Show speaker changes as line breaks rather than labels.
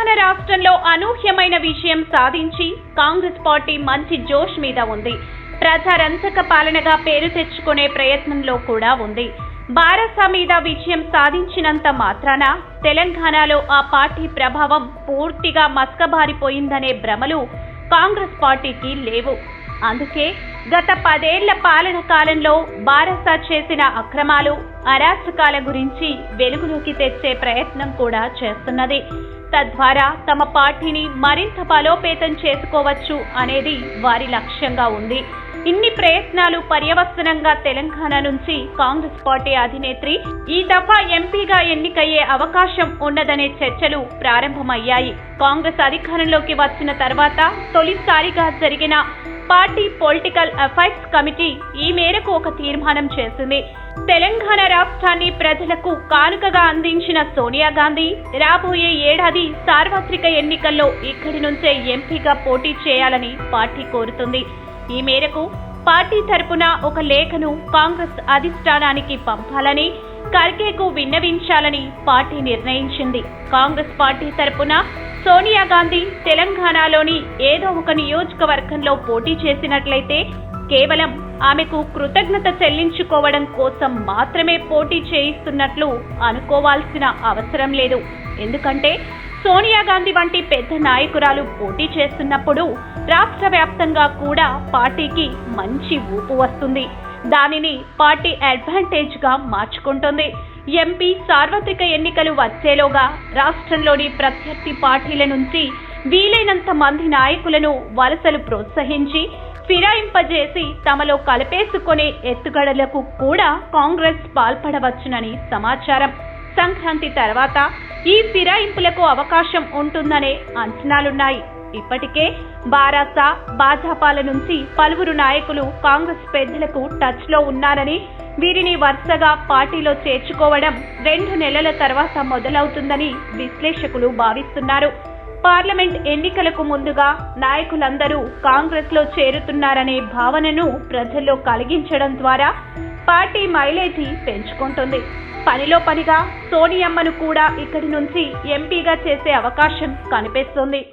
తెలంగాణ రాష్ట్రంలో అనూహ్యమైన విషయం సాధించి కాంగ్రెస్ పార్టీ మంచి జోష్ మీద ఉంది. ప్రజారంచక పాలనగా పేరు తెచ్చుకునే ప్రయత్నంలో కూడా ఉంది. బారసా మీద విజయం సాధించినంత మాత్రాన తెలంగాణలో ఆ పార్టీ ప్రభావం పూర్తిగా మస్కబారిపోయిందనే భ్రమలు కాంగ్రెస్ పార్టీకి లేవు. అందుకే గత పదేళ్ళ పాలన కాలంలో బారసా చేసిన అక్రమాలు అరాచకాల గురించి వెలుగులోకి తెచ్చే ప్రయత్నం కూడా చేస్తున్నది. తద్వారా తమ పార్టీని మరింత బలోపేతం చేసుకోవచ్చు అనేది వారి లక్ష్యంగా ఉంది. ఇన్ని ప్రయత్నాలు పర్యవసనంగా తెలంగాణ నుంచి కాంగ్రెస్ పార్టీ అధినేత్రి ఈ దఫా ఎంపీగా ఎన్నికయ్యే అవకాశం ఉన్నదనే చర్చలు ప్రారంభమయ్యాయి. కాంగ్రెస్ అధికారంలోకి వచ్చిన తర్వాత తొలిసారిగా జరిగిన పార్టీ పొలిటికల్ అఫైర్స్ కమిటీ ఈ మేరకు ఒక తీర్మానం చేసింది. తెలంగాణ రాష్ట్రాన్ని ప్రజలకు కానుకగా అందించిన సోనియా గాంధీ రాబోయే ఏడాది సార్వత్రిక ఎన్నికల్లో ఇక్కడి నుంచే ఎంపీగా పోటీ చేయాలని పార్టీ కోరుతుంది. ఈ మేరకు పార్టీ తరపున ఒక లేఖను కాంగ్రెస్ అధిష్టానానికి పంపాలని ఖర్గేకు విన్నవించాలని పార్టీ నిర్ణయించింది. కాంగ్రెస్ పార్టీ తరపున సోనియా గాంధీ తెలంగాణలోని ఏదో ఒక నియోజకవర్గంలో పోటీ చేసినట్లయితే కేవలం ఆమెకు కృతజ్ఞత చెల్లించుకోవడం కోసం మాత్రమే పోటీ చేయిస్తున్నట్లు అనుకోవాల్సిన అవసరం లేదు. ఎందుకంటే సోనియా గాంధీ వంటి పెద్ద నాయకురాలు పోటీ చేస్తున్నప్పుడు రాష్ట్ర వ్యాప్తంగా కూడా పార్టీకి మంచి ఊపు వస్తుంది. దానిని పార్టీ అడ్వాంటేజ్గా మార్చుకుంటుంది. ఎంపీ సార్వత్రిక ఎన్నికలు వచ్చేలోగా రాష్ట్రంలోని ప్రత్యర్థి పార్టీల నుంచి వీలైనంత మంది నాయకులను వలసలు ప్రోత్సహించి ఫిరాయింపజేసి తమలో కలిపేసుకునే ఎత్తుగడలకు కూడా కాంగ్రెస్ పాల్పడవచ్చునని సమాచారం. సంక్రాంతి తర్వాత ఈ ఫిరాయింపులకు అవకాశం ఉంటుందనే అంచనాలున్నాయి. ఇప్పటికే బారాసా భాజపాల నుంచి పలువురు నాయకులు కాంగ్రెస్ పెద్దలకు టచ్లో ఉన్నారని వీరిని వరుసగా పార్టీలో చేర్చుకోవడం రెండు నెలల తర్వాత మొదలవుతుందని విశ్లేషకులు భావిస్తున్నారు. పార్లమెంట్ ఎన్నికలకు ముందుగా నాయకులందరూ కాంగ్రెస్లో చేరుతున్నారనే భావనను ప్రజల్లో కలిగించడం ద్వారా పార్టీ మైలేజీ పెంచుకుంటుంది. పనిలో పనిగా సోనియమ్మను కూడా ఇక్కడి నుంచి ఎంపీగా చేసే అవకాశం కనిపిస్తుంది.